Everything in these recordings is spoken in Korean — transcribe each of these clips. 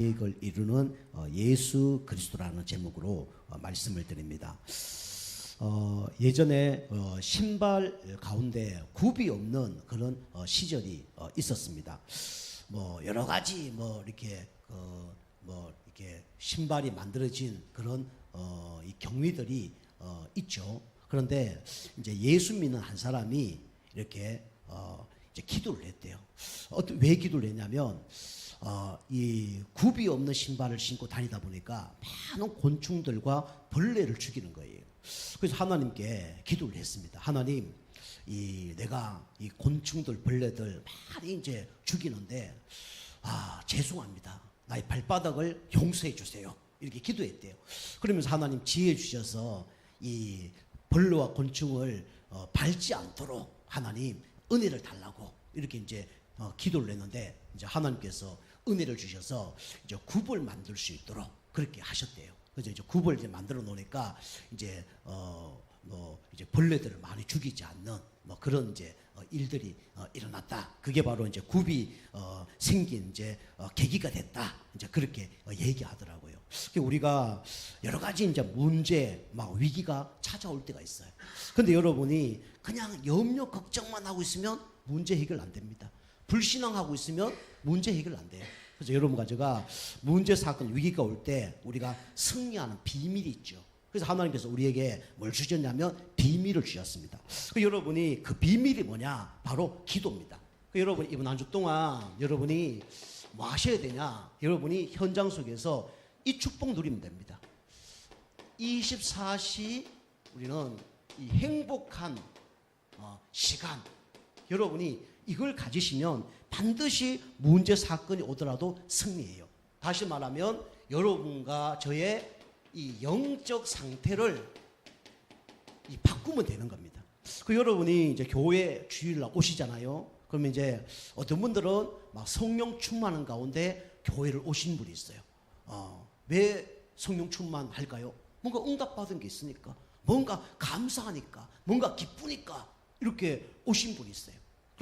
계획을 이루는 어, 예수 그리스도라는 제목으로 어, 말씀을 드립니다. 어, 예전에 어, 신발 가운데 굽이 없는 그런 어, 시절이 어, 있었습니다. 뭐 여러 가지 뭐 이렇게 어, 뭐 이렇게 신발이 만들어진 그런 어, 이 경위들이 어, 있죠. 그런데 이제 예수 믿는 한 사람이 이렇게 어, 이제 기도를 했대요. 어떤 왜 기도를 했냐면 어, 이 굽이 없는 신발을 신고 다니다 보니까 많은 곤충들과 벌레를 죽이는 거예요. 그래서 하나님께 기도를 했습니다. 하나님, 이 내가 이 곤충들, 벌레들 많이 이제 죽이는데 아 죄송합니다. 나의 발바닥을 용서해 주세요. 이렇게 기도했대요. 그러면서 하나님 지혜 주셔서 이 벌레와 곤충을 어, 밟지 않도록 하나님 은혜를 달라고 이렇게 이제 어, 기도를 했는데 이제 하나님께서 은혜를 주셔서 이제 굽을 만들 수 있도록 그렇게 하셨대요. 그래서 이제 굽을 이제 만들어 놓으니까 이제 어 뭐 이제 벌레들을 많이 죽이지 않는 뭐 그런 이제 어, 일들이 어, 일어났다. 그게 바로 이제 굽이 어, 생긴 이제 어, 계기가 됐다. 이제 그렇게 어, 얘기하더라고요. 그러니까 우리가 여러 가지 이제 문제, 막 위기가 찾아올 때가 있어요. 근데 여러분이 그냥 염려 걱정만 하고 있으면 문제 해결 안 됩니다. 불신앙하고 있으면 문제 해결 안 돼요. 그래서 여러분과 제가 문제 사건 위기가 올 때 우리가 승리하는 비밀이 있죠. 그래서 하나님께서 우리에게 뭘 주셨냐면 비밀을 주셨습니다. 그 여러분이 그 비밀이 뭐냐? 바로 기도입니다. 그 여러분 이번 한 주 동안 여러분이 뭐 하셔야 되냐? 여러분이 현장 속에서 이 축복 누리면 됩니다. 24시 우리는 이 행복한 어, 시간 여러분이 이걸 가지시면 반드시 문제 사건이 오더라도 승리해요. 다시 말하면 여러분과 저의 이 영적 상태를 이 바꾸면 되는 겁니다. 그 여러분이 이제 교회 주일날 오시잖아요. 그러면 이제 어떤 분들은 막 성령 충만한 가운데 교회를 오신 분이 있어요. 어, 왜 성령 충만할까요? 뭔가 응답받은 게 있으니까, 뭔가 감사하니까, 뭔가 기쁘니까 이렇게 오신 분이 있어요.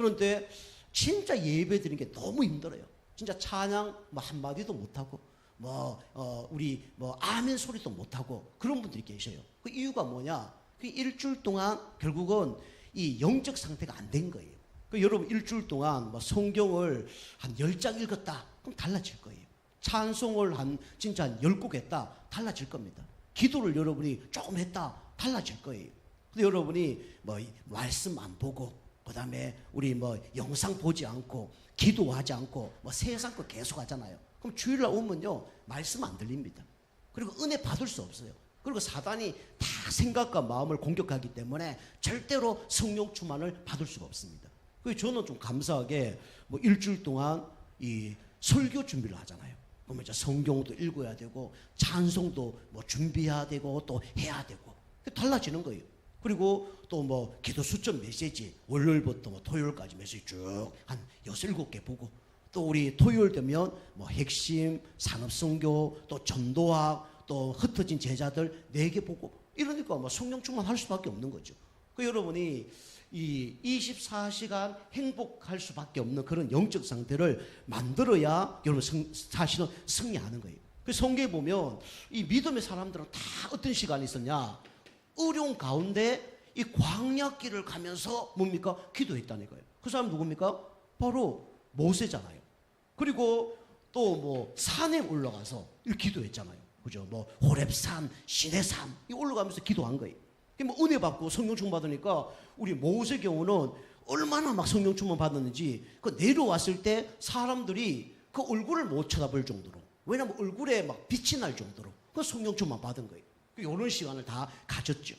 그런데 진짜 예배 드리는 게 너무 힘들어요. 진짜 찬양 뭐 한마디도 못하고, 뭐, 어, 우리 뭐 아멘 소리도 못하고 그런 분들이 계셔요. 그 이유가 뭐냐? 그 일주일 동안 결국은 이 영적 상태가 안 된 거예요. 그 여러분 일주일 동안 뭐 성경을 한 열 장 읽었다. 그럼 달라질 거예요. 찬송을 한 진짜 한 열 곡 했다. 달라질 겁니다. 기도를 여러분이 조금 했다. 달라질 거예요. 근데 여러분이 뭐이 말씀 안 보고 그 다음에 우리 뭐 영상 보지 않고 기도하지 않고 뭐 세상 거 계속 하잖아요. 그럼 주일날 오면요 말씀 안 들립니다. 그리고 은혜 받을 수 없어요. 그리고 사단이 다 생각과 마음을 공격하기 때문에 절대로 성령 충만을 받을 수가 없습니다. 그래서 저는 좀 감사하게 뭐 일주일 동안 이 설교 준비를 하잖아요. 그러면 이제 성경도 읽어야 되고 찬송도 뭐 준비해야 되고 또 해야 되고 달라지는 거예요. 그리고 또 뭐 기도 수점 메시지 월요일부터 뭐 토요일까지 메시지 쭉 한 여섯 일곱 개 보고 또 우리 토요일 되면 뭐 핵심 산업선교 또 전도학 또 흩어진 제자들 네 개 보고 이러니까 뭐 성령 충만할 수밖에 없는 거죠. 그 여러분이 이 24시간 행복할 수밖에 없는 그런 영적 상태를 만들어야 여러분 성, 사실은 승리하는 거예요. 그 성경에 보면 이 믿음의 사람들은 다 어떤 시간이 있었냐? 어려운 가운데 이 광야길을 가면서 뭡니까? 기도했다니까요. 그 사람 누굽니까? 바로 모세잖아요. 그리고 또 뭐 산에 올라가서 기도했잖아요. 그죠? 뭐 호렙산, 시내산 이 올라가면서 기도한 거예요. 뭐 은혜 받고 성령 충만 받으니까 우리 모세 경우는 얼마나 막 성령 충만 받았는지 그 내려왔을 때 사람들이 그 얼굴을 못 쳐다볼 정도로 왜냐면 얼굴에 막 빛이 날 정도로 그 성령 충만 받은 거예요. 이런 시간을 다 가졌죠.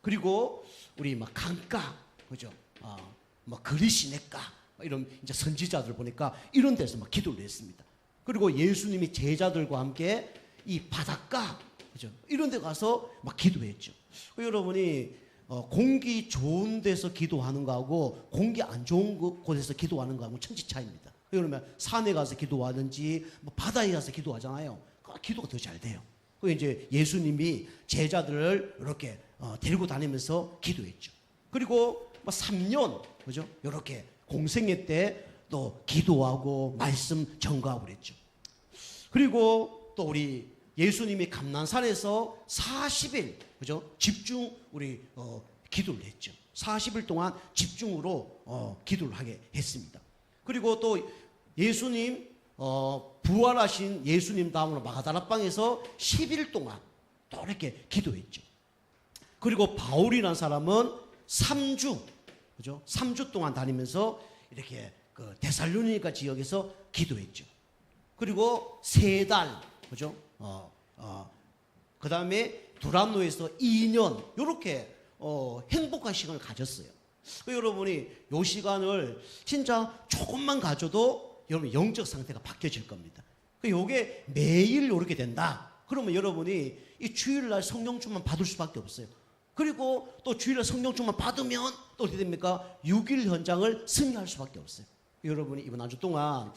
그리고 우리 막 강가 그죠? 아, 뭐 그리시네가 이런 이제 선지자들 보니까 이런 데서 막 기도를 했습니다. 그리고 예수님이 제자들과 함께 이 바닷가 그죠? 이런 데 가서 막 기도했죠. 그 여러분이 어, 공기 좋은 데서 기도하는 거하고 공기 안 좋은 곳- 곳에서 기도하는 거하고 천지 차이입니다. 그러면 산에 가서 기도하든지 뭐 바다에 가서 기도하잖아요. 그 기도가 더 잘 돼요. 그 이제 예수님이 제자들을 이렇게 어, 데리고 다니면서 기도했죠. 그리고 뭐 3년 그죠? 이렇게 공생애 때또 기도하고 말씀 전가하고 그랬죠. 그리고 또 우리 예수님이 감난산에서 40일 그죠? 집중 우리 어, 기도를 했죠. 40일 동안 집중으로 어, 기도를 하게 했습니다. 그리고 또 예수님 어, 부활하신 예수님 다음으로 마가다락방에서 10일 동안 또 이렇게 기도했죠. 그리고 바울이라는 사람은 3주 그죠? 3주 동안 다니면서 이렇게 그 데살로니가 지역에서 기도했죠. 그리고 세 달, 그죠? 어, 어, 그 다음에 두란노에서 2년, 요렇게, 어, 행복한 시간을 가졌어요. 그 여러분이 요 시간을 진짜 조금만 가져도 여러분 영적 상태가 바뀌어질 겁니다. 그 요게 매일 요렇게 된다. 그러면 여러분이 이 주일날 성령충만 받을 수밖에 없어요. 그리고 또 주일날 성령충만 받으면 또 어떻게 됩니까? 6일 현장을 승리할 수밖에 없어요. 여러분이 이번 한 주 동안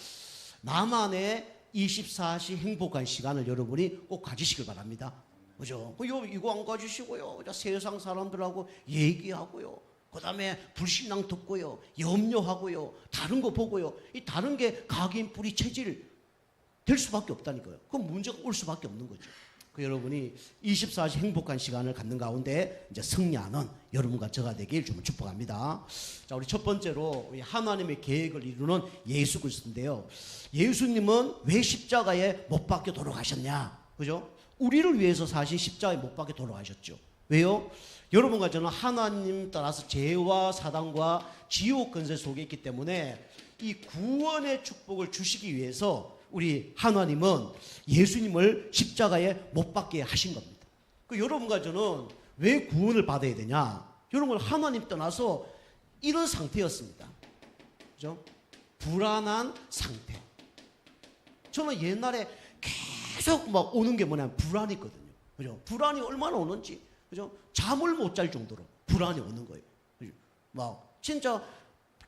나만의 24시 행복한 시간을 여러분이 꼭 가지시길 바랍니다. 그죠? 그 요, 이거 안 가지시고요. 세상 사람들하고 얘기하고요. 그 다음에 불신앙 듣고요. 염려하고요. 다른 거 보고요. 이 다른 게 각인 뿌리 체질 될 수밖에 없다니까요. 그럼 문제가 올 수밖에 없는 거죠. 그 여러분이 24시 행복한 시간을 갖는 가운데 이제 승리하는 여러분과 저가 되길 좀 축복합니다. 자, 우리 첫 번째로 우리 하나님의 계획을 이루는 예수 그리스도인데요. 예수님은 왜 십자가에 못 박혀 돌아가셨냐? 그죠? 우리를 위해서 사실 십자가에 못 박혀 돌아가셨죠. 왜요? 여러분과 저는 하나님 따라서 죄와 사단과 지옥 근세 속에 있기 때문에 이 구원의 축복을 주시기 위해서 우리 하나님은 예수님을 십자가에 못 박게 하신 겁니다. 그 여러분과 저는 왜 구원을 받아야 되냐? 여러분 하나님 떠나서 이런 상태였습니다. 그죠? 불안한 상태. 저는 옛날에 계속 막 오는 게 뭐냐면 불안이 있거든요. 그죠? 불안이 얼마나 오는지. 그죠? 잠을 못 잘 정도로 불안이 오는 거예요. 그죠? 막 진짜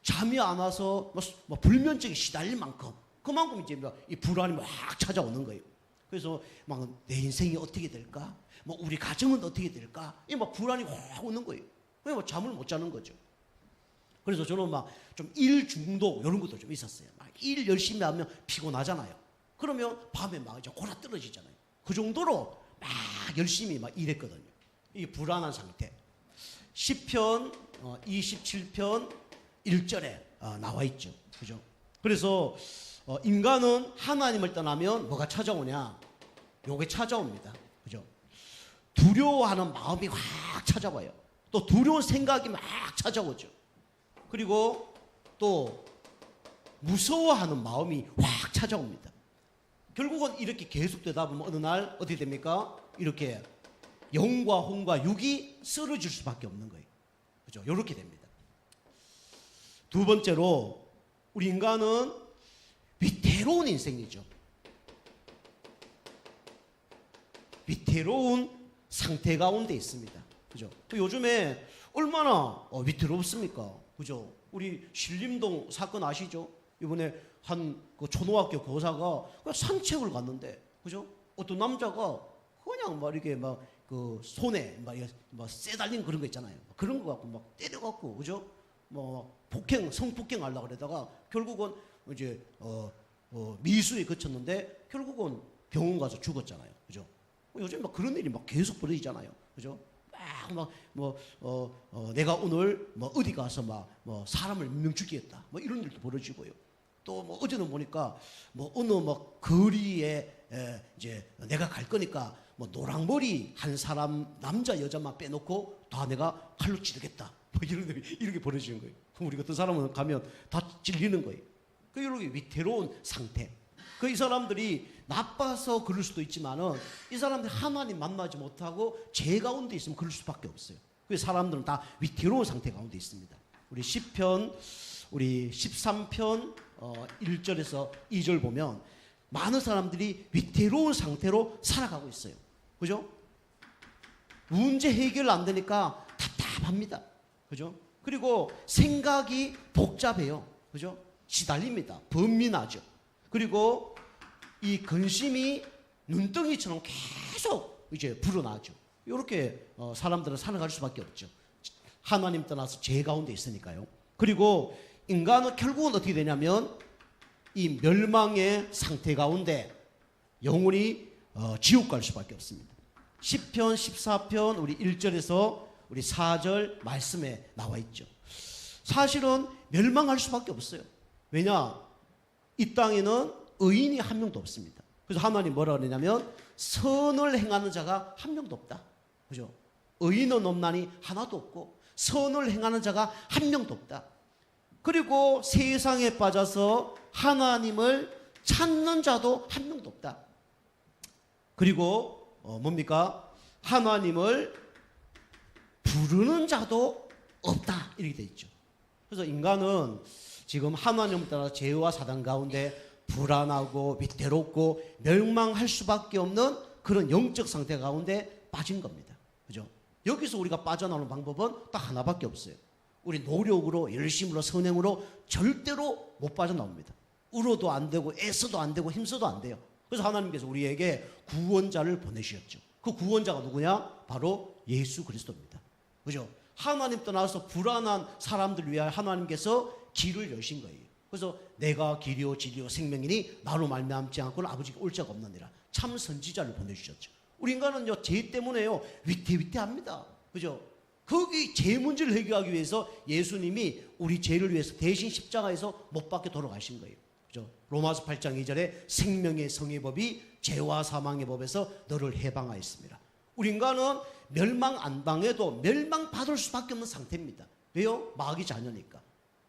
잠이 안 와서 뭐, 뭐 불면증에 시달릴 만큼 그만큼 이제 뭐이 불안이 막 찾아오는 거예요. 그래서 막 내 인생이 어떻게 될까? 뭐 우리 가정은 어떻게 될까? 이 막 불안이 확 오는 거예요. 그냥 뭐 잠을 못 자는 거죠. 그래서 저는 막 좀 일 중독 이런 것도 좀 있었어요. 막 일 열심히 하면 피곤하잖아요. 그러면 밤에 막 이제 골아 떨어지잖아요. 그 정도로 막 열심히 막 일했거든요. 이 불안한 상태. 10편 어, 27편 1절에 어, 나와 있죠. 그죠? 그래서 어, 인간은 하나님을 떠나면 뭐가 찾아오냐? 요게 찾아옵니다. 그죠? 두려워하는 마음이 확 찾아와요. 또 두려운 생각이 막 찾아오죠. 그리고 또 무서워하는 마음이 확 찾아옵니다. 결국은 이렇게 계속되다 보면 어느 날 어떻게 됩니까? 이렇게 영과 혼과 육이 쓰러질 수밖에 없는 거예요. 그죠? 이렇게 됩니다. 두 번째로 우리 인간은 위태로운 인생이죠. 위태로운 상태 가운데 있습니다. 그죠? 그 요즘에 얼마나 어, 위태롭습니까? 그죠? 우리 신림동 사건 아시죠? 이번에 한 그 초등학교 교사가 산책을 갔는데, 그죠? 어떤 남자가 그냥 막 이렇게 막 그 손에 막, 막 쎄달린 그런 거 있잖아요. 그런 거 갖고 막 때려갖고, 그죠? 뭐 폭행, 성폭행 하려고 그러다가 결국은 이제 어, 어, 미수에 그쳤는데 결국은 병원 가서 죽었잖아요. 그죠? 요즘 막 그런 일이 막 계속 벌어지잖아요. 그죠? 막뭐 어, 어, 내가 오늘 뭐 어디 가서 막 뭐 사람을 몇명 죽이겠다. 뭐 이런 일도 벌어지고요. 또 뭐 어제는 보니까 뭐 어느 뭐 거리에 에, 이제 내가 갈 거니까 뭐 노랑머리 한 사람 남자 여자만 빼놓고 다 내가 칼로 찌르겠다. 뭐 이런 이렇게 벌어지는 거예요. 그럼 우리 같은 사람은 가면 다 찔리는 거예요. 그 이렇게 위태로운 상태. 그 이 사람들이 나빠서 그럴 수도 있지만은 이 사람들이 하나님 만나지 못하고 죄 가운데 있으면 그럴 수밖에 없어요. 그 사람들은 다 위태로운 상태 가운데 있습니다. 우리 10편 우리 13편 어 1절에서 2절 보면 많은 사람들이 위태로운 상태로 살아가고 있어요. 그죠? 문제 해결 안 되니까 답답합니다. 그죠? 그리고 생각이 복잡해요. 그죠? 시달립니다. 범민하죠. 그리고 이 근심이 눈덩이처럼 계속 이제 불어나죠. 이렇게 어, 사람들은 살아갈 수밖에 없죠. 하나님 떠나서 죄 가운데 있으니까요. 그리고 인간은 결국은 어떻게 되냐면 이 멸망의 상태 가운데 영원히 어, 지옥 갈 수밖에 없습니다. 10편 14편 우리 1절에서 우리 4절 말씀에 나와 있죠. 사실은 멸망할 수밖에 없어요. 왜냐? 이 땅에는 의인이 한 명도 없습니다. 그래서 하나님 뭐라 그러냐면 선을 행하는 자가 한 명도 없다. 그죠? 의인은 없나니 하나도 없고 선을 행하는 자가 한 명도 없다. 그리고 세상에 빠져서 하나님을 찾는 자도 한 명도 없다. 그리고 어, 뭡니까? 하나님을 부르는 자도 없다. 이렇게 돼 있죠. 그래서 인간은 지금 하나님을 따라 죄와 사단 가운데 불안하고 위태롭고 멸망할 수밖에 없는 그런 영적 상태 가운데 빠진 겁니다. 그죠? 여기서 우리가 빠져나오는 방법은 딱 하나밖에 없어요. 우리 노력으로 열심으로 선행으로 절대로 못 빠져나옵니다. 울어도 안 되고 애써도 안 되고 힘써도 안 돼요. 그래서 하나님께서 우리에게 구원자를 보내주셨죠. 그 구원자가 누구냐? 바로 예수 그리스도입니다. 그죠? 하나님 떠나서 불안한 사람들 위하여 하나님께서 길을 여신 거예요. 그래서 내가 길이요 진리요 생명이니 나로 말미암지 않고는 아버지가 올 자가 없느니라. 참 선지자를 보내주셨죠. 우리 인간은요 죄 때문에요 위태위태합니다. 그죠? 거기 죄 문제를 해결하기 위해서 예수님이 우리 죄를 위해서 대신 십자가에서 못 박혀 돌아가신 거예요. 그죠? 로마서 8장 2절에 생명의 성의 법이 죄와 사망의 법에서 너를 해방하였습니다. 우리 인간은 멸망 안 당해도 멸망 받을 수밖에 없는 상태입니다. 왜요? 마귀 자녀니까.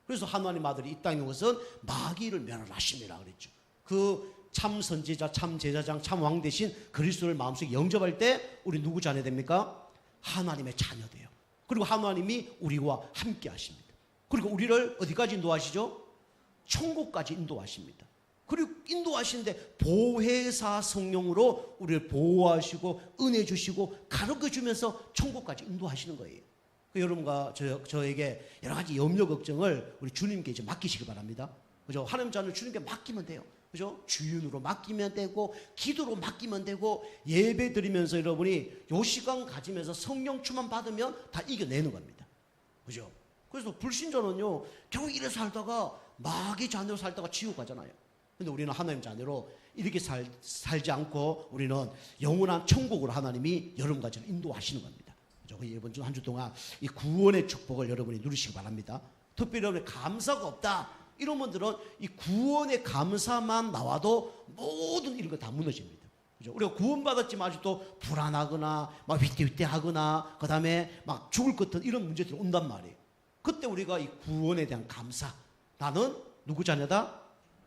그래서 하나님 아들이 이 땅에 온 것은 마귀를 멸하심이라 그랬죠. 그 참 선지자, 참 제사장, 참 왕 대신 그리스도를 마음속에 영접할 때 우리 누구 자녀 됩니까? 하나님의 자녀 돼요. 그리고 하나님이 우리와 함께 하십니다. 그리고 우리를 어디까지 인도하시죠? 천국까지 인도하십니다. 그리고 인도하시는데 보혜사 성령으로 우리를 보호하시고 은혜 주시고 가르쳐 주면서 천국까지 인도하시는 거예요. 그 여러분과 저, 저에게 여러 가지 염려 걱정을 우리 주님께 이제 맡기시기 바랍니다. 그죠? 하나님 자녀 주님께 맡기면 돼요. 그죠? 주윤으로 맡기면 되고 기도로 맡기면 되고 예배 드리면서 여러분이 요 시간 가지면서 성령 충만 받으면 다 이겨내는 겁니다. 그죠? 그래서 불신자는요 겨우 이래 살다가 마귀 자녀로 살다가 지옥 가잖아요. 근데 우리는 하나님 자녀로 이렇게 살, 살지 않고 우리는 영원한 천국으로 하나님이 여러분까지 인도하시는 겁니다. 그죠? 그 이번 주 한 주 동안 이 구원의 축복을 여러분이 누리시기 바랍니다. 특별히 여러분의 감사가 없다. 이런 분들은 이 구원의 감사만 나와도 모든 이런 거 다 무너집니다. 우리가 구원받았지만 아직도 불안하거나 막 위태위태하거나 그 다음에 막 죽을 것 같은 이런 문제들이 온단 말이에요. 그때 우리가 이 구원에 대한 감사. 나는 누구 자녀다?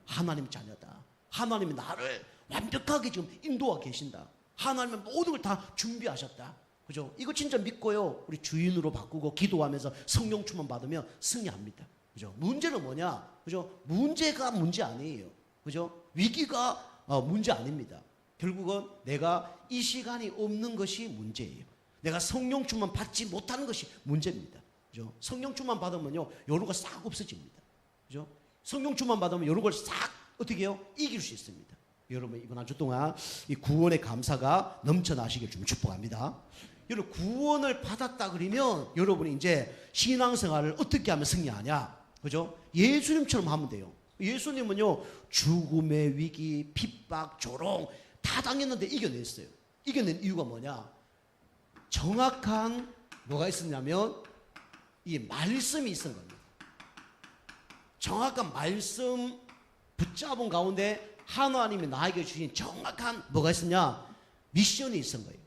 하나님 자녀다. 하나님이 나를 완벽하게 지금 인도하고 계신다. 하나님의 모든 걸 다 준비하셨다. 그죠? 이거 진짜 믿고요. 우리 주인으로 바꾸고 기도하면서 성령 충만 받으면 승리합니다. 그죠? 문제는 뭐냐? 그죠? 문제가 문제 아니에요. 그죠? 위기가 어, 문제 아닙니다. 결국은 내가 이 시간이 없는 것이 문제예요. 내가 성령 충만 받지 못하는 것이 문제입니다. 그죠? 성령 충만 받으면요. 요런 거싹 없어집니다. 그죠? 성령 충만 받으면 요런 걸싹 어떻게 해요? 이길 수 있습니다. 여러분 이번 한 주 동안 이 구원의 감사가 넘쳐나시길 좀 축복합니다. 여러분 구원을 받았다 그러면 여러분이 이제 신앙생활을 어떻게 하면 승리하냐? 그죠? 예수님처럼 하면 돼요. 예수님은요 죽음의 위기, 핍박, 조롱 다 당했는데 이겨냈어요. 이겨낸 이유가 뭐냐? 정확한 뭐가 있었냐면 이 말씀이 있었던 겁니다. 정확한 말씀 붙잡은 가운데 하나님이 나에게 주신 정확한 뭐가 있었냐? 미션이 있었던 거예요.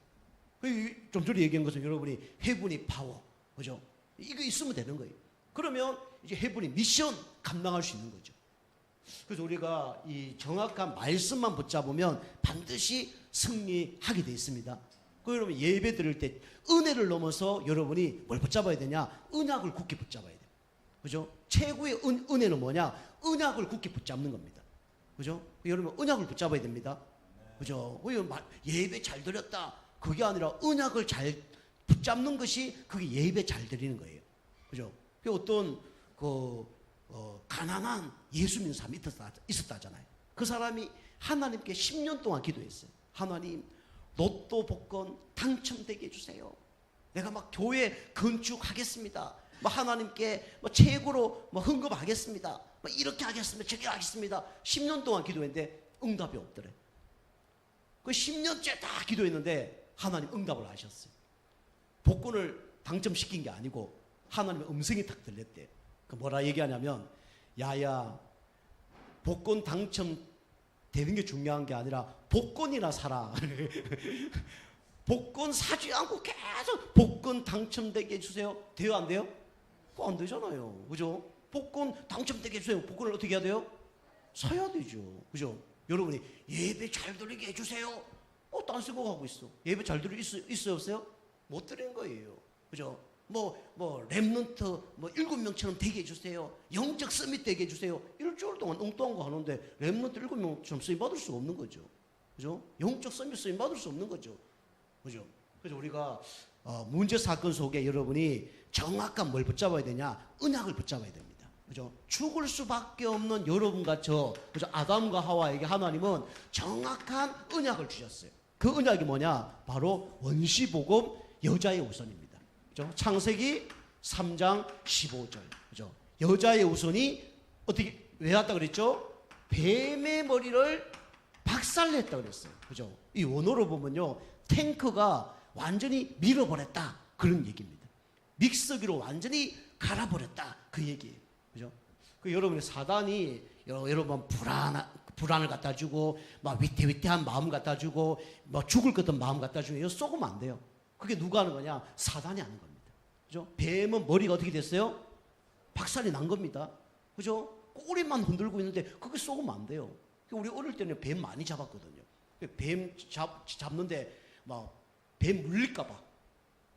그좀 전에 얘기한 것은 여러분이 해분이 파워, 그죠? 이거 있으면 되는 거예요. 그러면 이제 해분이 미션 감당할 수 있는 거죠. 그래서 우리가 이 정확한 말씀만 붙잡으면 반드시 승리하게 되어 있습니다. 그 여러분 예배 드릴 때 은혜를 넘어서 여러분이 뭘 붙잡아야 되냐? 은약을 굳게 붙잡아야 돼요. 그죠? 최고의 은, 은혜는 뭐냐? 은약을 굳게 붙잡는 겁니다. 그죠? 여러분 은약을 붙잡아야 됩니다. 그죠? 그 예배 잘 드렸다. 그게 아니라 은약을 잘 붙잡는 것이 그게 예배 잘 드리는 거예요. 그죠? 그 어떤 그 어, 가난한 예수 믿는 사람이 있었다, 있었다잖아요. 그 사람이 하나님께 10년 동안 기도했어요. 하나님, 로또 복권 당첨되게 해주세요. 내가 막 교회 건축하겠습니다. 뭐 하나님께 뭐 최고로 뭐 헌금하겠습니다. 뭐 이렇게 하겠습니다. 저렇게 하겠습니다. 10년 동안 기도했는데 응답이 없더래. 그 10년째 다 기도했는데 하나님 응답을 하셨어요. 복권을 당첨시킨 게 아니고 하나님의 음성이 탁 들렸대. 그 뭐라 얘기하냐면 야야 복권 당첨 되는 게 중요한 게 아니라 복권이나 사라. 복권 사지 않고 계속 복권 당첨되게 해주세요. 돼요 안 돼요? 그거 안 되잖아요. 그죠? 복권 당첨되게 해주세요. 복권을 어떻게 해야 돼요? 사야 되죠. 그죠? 여러분이 예배 잘 드리게 해주세요. 어, 딴 생각하고 있어. 예배 잘 드릴 있어, 있어요, 없어요? 못 드리는 거예요. 그죠? 뭐, 뭐, 랩런트, 뭐, 일곱 명처럼 되게 해주세요. 영적 서밋 되게 해주세요. 일주일 동안 엉뚱한 거 하는데, 랩런트 일곱 명처럼 쓰임 받을 수 없는 거죠. 그죠? 영적 서밋 쓰임 받을 수 없는 거죠. 그죠? 그래서 우리가, 어, 문제 사건 속에 여러분이 정확한 뭘 붙잡아야 되냐? 언약을 붙잡아야 됩니다. 그죠? 죽을 수밖에 없는 여러분과 저, 그죠? 아담과 하와에게 하나님은 정확한 언약을 주셨어요. 그 언약이 뭐냐? 바로 원시복음 여자의 우선입니다. 그죠? 창세기 3장 15절. 그죠? 여자의 우선이 어떻게 왜 왔다 그랬죠? 뱀의 머리를 박살냈다 그랬어요. 그죠? 이 원어로 보면요. 탱크가 완전히 밀어버렸다. 그런 얘기입니다. 믹서기로 완전히 갈아버렸다. 그 얘기예요. 그죠? 그 여러분의 사단이 여러- 여러분 불안 불안을 갖다 주고 막 위태위태한 마음 갖다 주고 뭐 죽을 것 같은 마음 갖다 주고 이거 쏘으면 안 돼요. 그게 누가 하는 거냐? 사단이 하는 겁니다. 그죠? 뱀은 머리가 어떻게 됐어요? 박살이 난 겁니다. 그죠? 꼬리만 흔들고 있는데 그게 쏘으면 안 돼요. 우리 어릴 때는 뱀 많이 잡았거든요. 뱀 잡, 잡는데 막 뱀 물릴까봐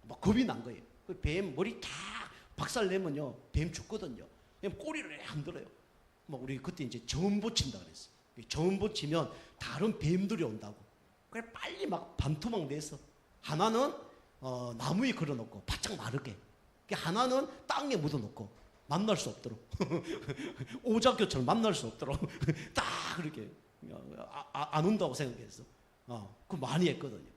막 겁이 난 거예요. 그 뱀 머리 다 박살 내면요, 뱀 죽거든요. 그냥 꼬리를 흔들어요. 막 우리 그때 이제 전보 친다 그랬어. 이 전보 치면 다른 뱀들이 온다고. 그래 빨리 막 반토막 내서 하나는 어, 나무에 걸어놓고 바짝 마르게. 그 하나는 땅에 묻어놓고 만날 수 없도록 오작교처럼 만날 수 없도록 딱 그렇게 아, 아, 안 온다고 생각했어. 어, 그 많이 했거든요.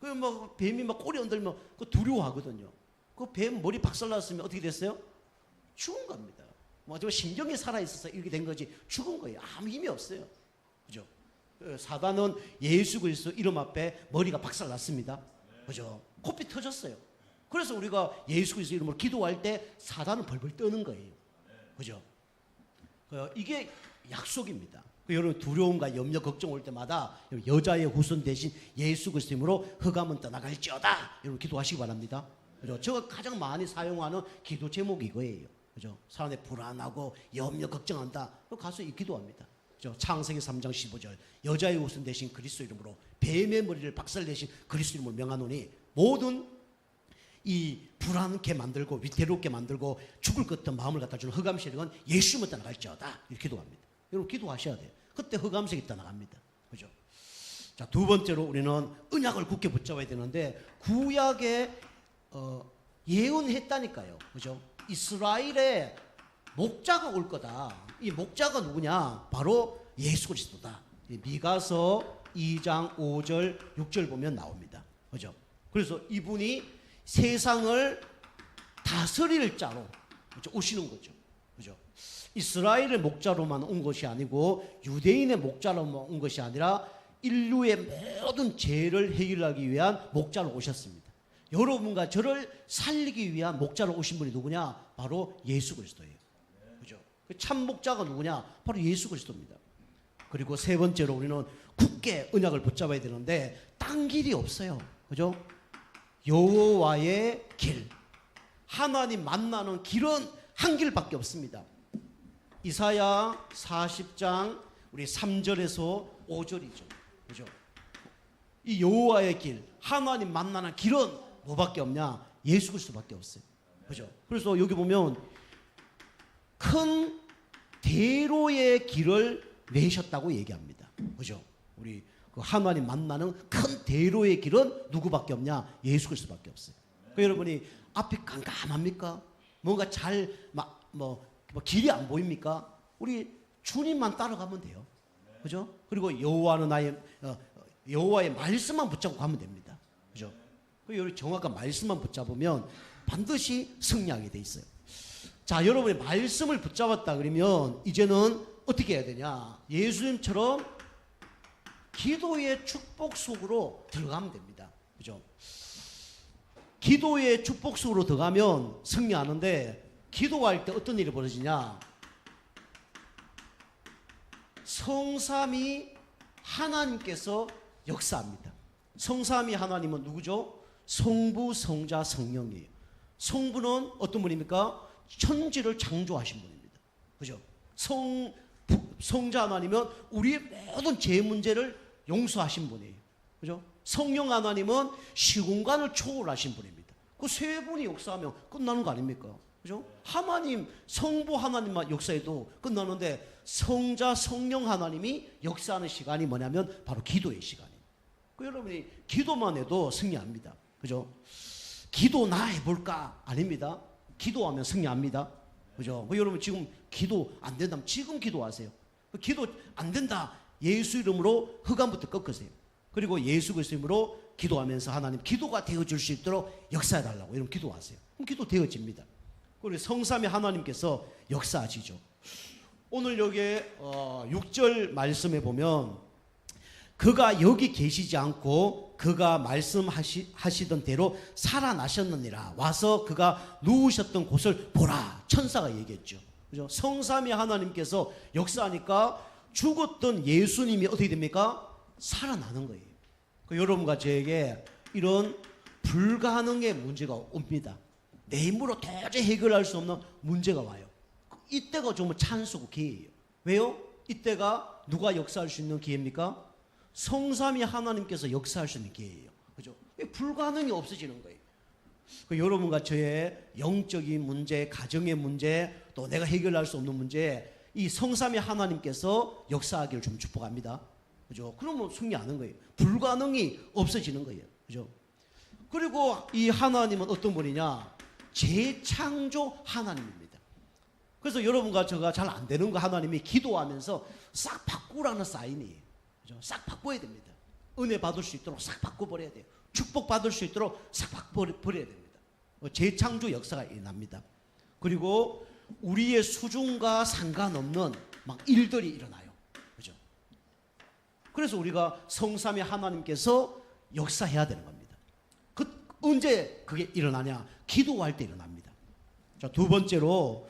그막 뱀이 막 꼬리 흔들면 그 두려워하거든요. 그 뱀 머리 박살났으면 어떻게 됐어요? 죽은 겁니다. 뭐좀 신경이 살아 있어서 이렇게 된 거지 죽은 거예요. 아무 힘이 없어요. 그죠? 그 사단은 예수 그리스도 이름 앞에 머리가 박살났습니다. 그죠? 코피 터졌어요. 그래서 우리가 예수 그리스도 이름으로 기도할 때 사단은 벌벌 떠는 거예요. 그죠? 그 이게 약속입니다. 그 여러분 두려움과 염려 걱정 올 때마다 여자의 후손 대신 예수 그리스도 이름으로 흑암은 떠나갈지어다. 여러분 기도하시기 바랍니다. 그죠? 제가 가장 많이 사용하는 기도 제목이 이거예요. 그죠? 사람이 불안하고 염려 걱정한다. 가서 이 기도합니다. 그죠? 창세기 3장 15절 여자의 후손 대신 그리스도 이름으로 뱀의 머리를 박살내신 그리스도 이름으로 명하노니 모든 이 불안케 만들고 위태롭게 만들고 죽을 것 같은 마음을 갖다 주는 흑암 세력은 예수님을 떠나갈지어다 이렇게 기도합니다. 여러분 기도하셔야 돼요. 그때 흑암색이 떠나갑니다. 그죠? 자, 두 번째로 우리는 언약을 굳게 붙잡아야 되는데 구약에 어, 예언했다니까요. 그죠? 이스라엘의 목자가 올 거다. 이 목자가 누구냐? 바로 예수 그리스도다. 이 미가서 2장 5절 6절 보면 나옵니다. 그죠? 그래서 이분이 세상을 다스릴 자로? 오시는 거죠. 이스라엘의 목자로만 온 것이 아니고 유대인의 목자로만 온 것이 아니라 인류의 모든 죄를 해결하기 위한 목자로 오셨습니다. 여러분과 저를 살리기 위한 목자로 오신 분이 누구냐? 바로 예수 그리스도예요. 그죠? 그 참 목자가 누구냐? 바로 예수 그리스도입니다. 그리고 세 번째로 우리는 굳게 언약을 붙잡아야 되는데 딴 길이 없어요. 그죠? 여호와의 길. 하나님 만나는 길은 한 길밖에 없습니다. 이사야 40장 우리 3절에서 5절이죠. 그죠? 이 여호와의 길, 하나님 만나는 길은 뭐밖에 없냐? 예수 그리스도밖에 없어요. 그죠? 그래서 여기 보면 큰 대로의 길을 내셨다고 얘기합니다. 그죠? 우리 그 하나님 만나는 큰 대로의 길은 누구밖에 없냐? 예수 그리스도밖에 없어요. 그 여러분이 앞이 깜깜합니까? 뭔가 잘 막 뭐 뭐 길이 안 보입니까? 우리 주님만 따라가면 돼요. 그죠? 그리고 여호와는 나의 어, 여호와의 말씀만 붙잡고 가면 됩니다. 그죠? 그 정확한 말씀만 붙잡으면 반드시 승리하게 돼 있어요. 자, 여러분의 말씀을 붙잡았다 그러면 이제는 어떻게 해야 되냐? 예수님처럼 기도의 축복 속으로 들어가면 됩니다. 그죠? 기도의 축복 속으로 들어가면 승리하는데 기도할 때 어떤 일이 벌어지냐? 성삼이 하나님께서 역사합니다. 성삼이 하나님은 누구죠? 성부, 성자, 성령이에요. 성부는 어떤 분입니까? 천지를 창조하신 분입니다. 그죠? 성, 부- 성자 하나님은 우리의 모든 죄 문제를 용서하신 분이에요. 그죠? 성령 하나님은 시공간을 초월하신 분입니다. 그 세 분이 역사하면 끝나는 거 아닙니까? 그죠? 하나님, 성부 하나님만 역사해도 끝나는데 성자, 성령 하나님이 역사하는 시간이 뭐냐면 바로 기도의 시간이에요. 그 여러분이 기도만 해도 승리합니다. 그죠? 기도 나 해볼까? 아닙니다. 기도하면 승리합니다. 그죠? 그 여러분 지금 기도 안 된다면 지금 기도하세요. 그 기도 안 된다. 예수 이름으로 흑암부터 꺾으세요. 그리고 예수 그리스도 이름으로 기도하면서 하나님 기도가 되어 줄 수 있도록 역사해 달라고 이런 기도하세요. 그럼 기도 되어집니다. 그리고 성삼위 하나님께서 역사하시죠. 오늘 여기에 어, 6절 말씀에 보면 그가 여기 계시지 않고 그가 말씀하시던 대로 살아나셨느니라 와서 그가 누우셨던 곳을 보라 천사가 얘기했죠. 그죠? 성삼위 하나님께서 역사하니까 죽었던 예수님이 어떻게 됩니까? 살아나는 거예요. 그 여러분과 저에게 이런 불가능의 문제가 옵니다. 내 힘으로 도저히 해결할 수 없는 문제가 와요. 이때가 정말 찬스고 기회예요. 왜요? 이때가 누가 역사할 수 있는 기회입니까? 성삼위 하나님께서 역사할 수 있는 기회예요. 그죠? 불가능이 없어지는 거예요. 그 여러분과 저의 영적인 문제, 가정의 문제, 또 내가 해결할 수 없는 문제, 이 성삼위 하나님께서 역사하기를 좀 축복합니다. 그죠? 그러면 승리하는 거예요. 불가능이 없어지는 거예요. 그죠? 그리고 이 하나님은 어떤 분이냐? 재창조 하나님입니다. 그래서 여러분과 저가 잘 안 되는 거 하나님이 기도하면서 싹 바꾸라는 사인이에요. 싹 바꿔야 됩니다. 은혜 받을 수 있도록 싹 바꿔버려야 돼요. 축복 받을 수 있도록 싹 바꿔버려야 됩니다. 어, 재창조 역사가 일어납니다. 그리고 우리의 수준과 상관없는 막 일들이 일어나요. 그죠? 그래서 우리가 성삼위 하나님께서 역사해야 되는 겁니다. 그 언제 그게 일어나냐? 기도할 때 일어납니다. 자, 두 번째로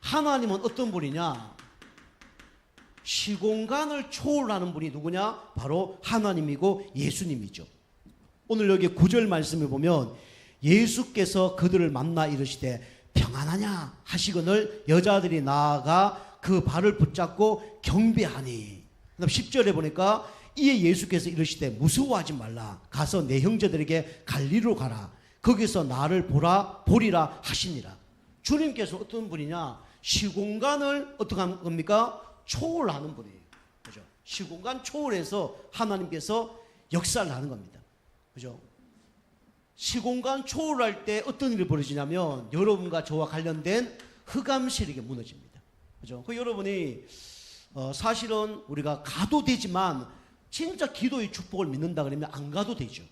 하나님은 어떤 분이냐? 시공간을 초월하는 분이 누구냐? 바로 하나님이고 예수님이죠. 오늘 여기 구절 말씀을 보면 예수께서 그들을 만나 이르시되 평안하냐 하시거늘 여자들이 나아가 그 발을 붙잡고 경배하니. 그다음 10절에 보니까 이에 예수께서 이르시되 무서워하지 말라 가서 내 형제들에게 갈리로 가라 거기서 나를 보라 보리라 하시니라. 주님께서 어떤 분이냐? 시공간을 어떻게 하는 겁니까? 초월하는 분이에요. 그죠? 시공간 초월해서 하나님께서 역사를 하는 겁니다. 그죠? 시공간 초월할 때 어떤 일이 벌어지냐면 여러분과 저와 관련된 흑암 세력이 무너집니다. 그죠? 그 여러분이 어, 사실은 우리가 가도 되지만 진짜 기도의 축복을 믿는다 그러면 안 가도 되죠.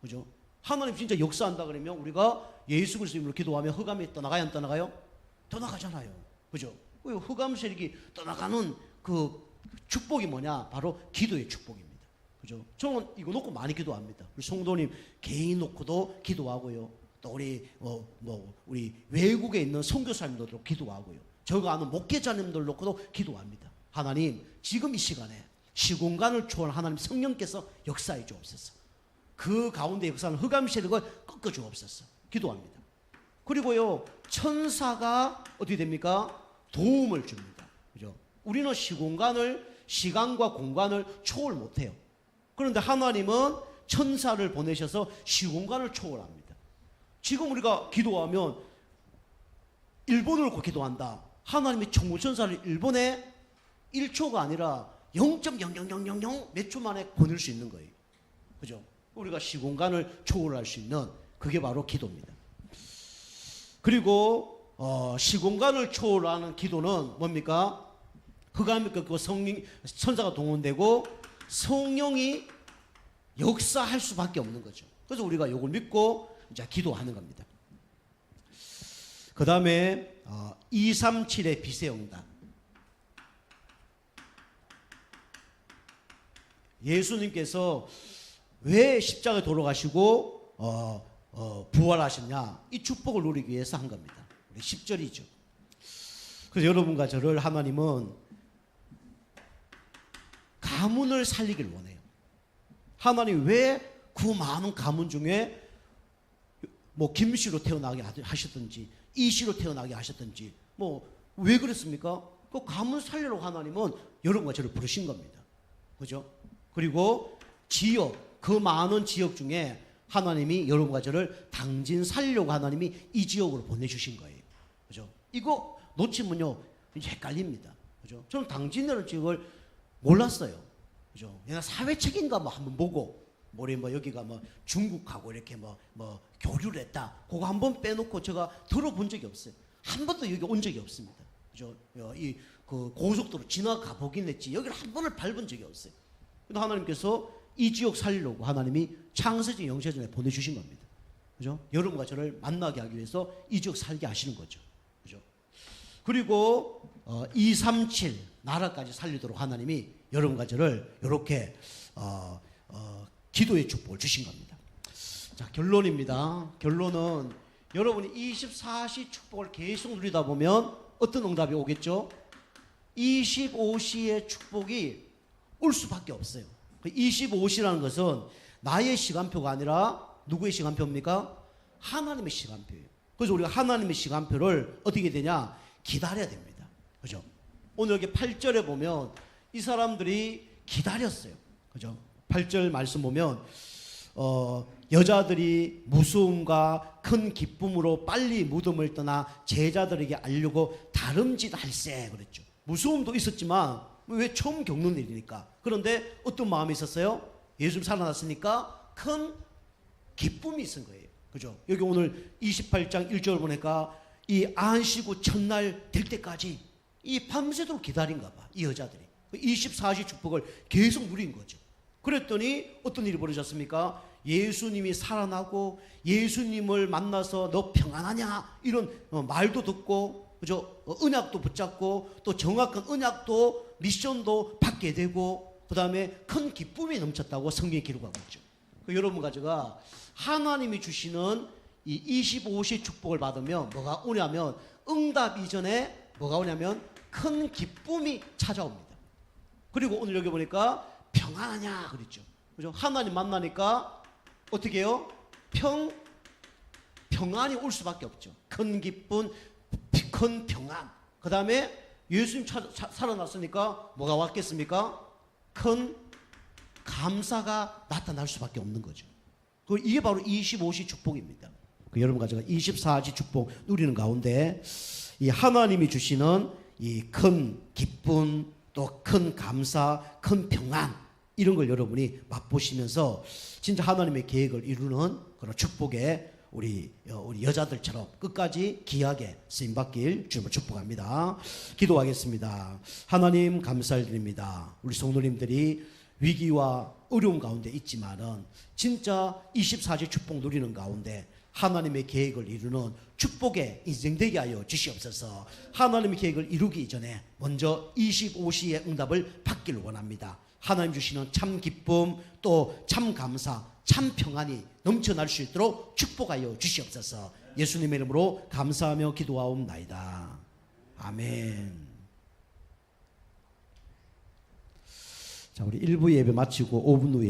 그죠? 하나님 진짜 역사한다 그러면 우리가 예수 그리스도 이름으로 기도하면 흑암이 떠나가요 안 떠나가요? 떠나가잖아요. 그죠? 그 흑암 세력이 떠나가는 그 축복이 뭐냐? 바로 기도의 축복입니다. 그죠? 저는 이거 놓고 많이 기도합니다. 우리 성도님 개인 놓고도 기도하고요. 또 우리 어, 뭐 우리 외국에 있는 선교사님들도 기도하고요. 저가 아는 목회자님들 놓고도 기도합니다. 하나님 지금 이 시간에 시공간을 초월 하나님 성령께서 역사해 주옵소서. 그 가운데 역사는 흑암 세력을 꺾어 주옵소서. 기도합니다. 그리고요 천사가 어떻게 됩니까? 도움을 줍니다. 그죠? 우리는 시공간을 시간과 공간을 초월 못해요. 그런데 하나님은 천사를 보내셔서 시공간을 초월합니다. 지금 우리가 기도하면 일본을 놓고 기도한다. 하나님이 총무천사를 일본에 1초가 아니라 0.0000 몇 초 만에 보낼 수 있는 거예요. 그죠? 우리가 시공간을 초월할 수 있는 그게 바로 기도입니다. 그리고 어, 시공간을 초월하는 기도는 뭡니까? 흑암이 꺾고 성령 천사가 동원되고 성령이 역사할 수밖에 없는 거죠. 그래서 우리가 이걸 믿고 이제 기도하는 겁니다. 그 다음에 어, 237의 비세응답. 예수님께서 왜 십자가에 돌아가시고 어, 어, 부활하셨냐 이 축복을 누리기 위해서 한 겁니다. 우리 10절이죠. 그래서 여러분과 저를 하나님은 가문을 살리길 원해요. 하나님 왜 그 많은 가문 중에 뭐 김씨로 태어나게 하셨든지 이씨로 태어나게 하셨든지 뭐 왜 그랬습니까? 그 가문 살리려고 하나님은 여러분과 저를 부르신 겁니다. 그죠? 그리고 지역 그 많은 지역 중에 하나님이 여러분과 저를 당진 살려고 하나님이 이 지역으로 보내주신 거예요. 그죠? 이거 놓치면요 헷갈립니다. 그죠? 저는 당진이라는 지역을 몰랐어요. 그죠? 내가 사회책인가 뭐 한번 보고 뭐래 뭐 여기가 뭐 중국하고 이렇게 뭐뭐 교류를 했다. 그거 한 번 빼놓고 제가 들어본 적이 없어요. 한 번도 여기 온 적이 없습니다. 그죠? 어, 이그 고속도로 지나가 보긴 했지 여기를 한 번을 밟은 적이 없어요. 근데 하나님께서 이 지역 살리려고 하나님이 창세전 영세전에 보내주신 겁니다. 그죠? 여러분과 저를 만나게 하기 위해서 이 지역 살게 하시는 거죠. 그죠? 그리고 어, 237 나라까지 살리도록 하나님이 여러분과 저를 이렇게 어, 어, 기도의 축복을 주신 겁니다. 자 결론입니다. 결론은 여러분이 24시 축복을 계속 누리다 보면 어떤 응답이 오겠죠? 25시의 축복이 올 수밖에 없어요. 25시라는 것은 나의 시간표가 아니라 누구의 시간표입니까? 하나님의 시간표예요. 그래서 우리가 하나님의 시간표를 어떻게 되냐? 기다려야 됩니다. 그죠? 오늘 여기 8절에 보면 이 사람들이 기다렸어요. 그죠? 8절 말씀 보면 어, 여자들이 무서움과 큰 기쁨으로 빨리 무덤을 떠나 제자들에게 알려고 다름짓 할세 그랬죠. 무서움도 있었지만 왜 처음 겪는 일이니까. 그런데 어떤 마음이 있었어요? 예수님 살아났으니까 큰 기쁨이 있은 거예요. 그죠? 여기 오늘 28장 1절 보니까 이 안시고 첫날 될 때까지 이 밤새도록 기다린가 봐. 이 여자들이. 24시 축복을 계속 누린 거죠. 그랬더니 어떤 일이 벌어졌습니까? 예수님이 살아나고 예수님을 만나서 너 평안하냐 이런 어, 말도 듣고 그죠 어, 언약도 붙잡고 또 정확한 언약도 미션도 받게 되고 그 다음에 큰 기쁨이 넘쳤다고 성경에 기록하고 있죠. 그 여러분 가지가 하나님이 주시는 이 25시 축복을 받으면 뭐가 오냐면 응답 이전에 뭐가 오냐면 큰 기쁨이 찾아옵니다. 그리고 오늘 여기 보니까 평안하냐 그랬죠. 그죠? 하나님 만나니까 어떻게 해요? 평 평안이 올 수밖에 없죠. 큰 기쁨, 큰 평안. 그 다음에 예수님 차, 차, 살아났으니까 뭐가 왔겠습니까? 큰 감사가 나타날 수밖에 없는 거죠. 그 이게 바로 25시 축복입니다. 그 여러분 가지고 24시 축복 누리는 가운데 이 하나님이 주시는 이 큰 기쁨 또 큰 감사, 큰 평안 이런 걸 여러분이 맛보시면서 진짜 하나님의 계획을 이루는 그런 축복에 우리 어, 우리 여자들처럼 끝까지 귀하게 쓰임 받길 주님을 축복합니다. 기도하겠습니다. 하나님 감사드립니다. 우리 성도님들이 위기와 어려움 가운데 있지만은 진짜 24시 축복 누리는 가운데 하나님의 계획을 이루는 축복의 인생 되게 하여 주시옵소서. 하나님의 계획을 이루기 이전에 먼저 25시의 응답을 받기를 원합니다. 하나님 주시는 참 기쁨 또 참 감사 참 평안이 넘쳐날 수 있도록 축복하여 주시옵소서. 예수님의 이름으로 감사하며 기도하옵나이다. 아멘. 자, 우리 1부 예배 마치고 5분 후에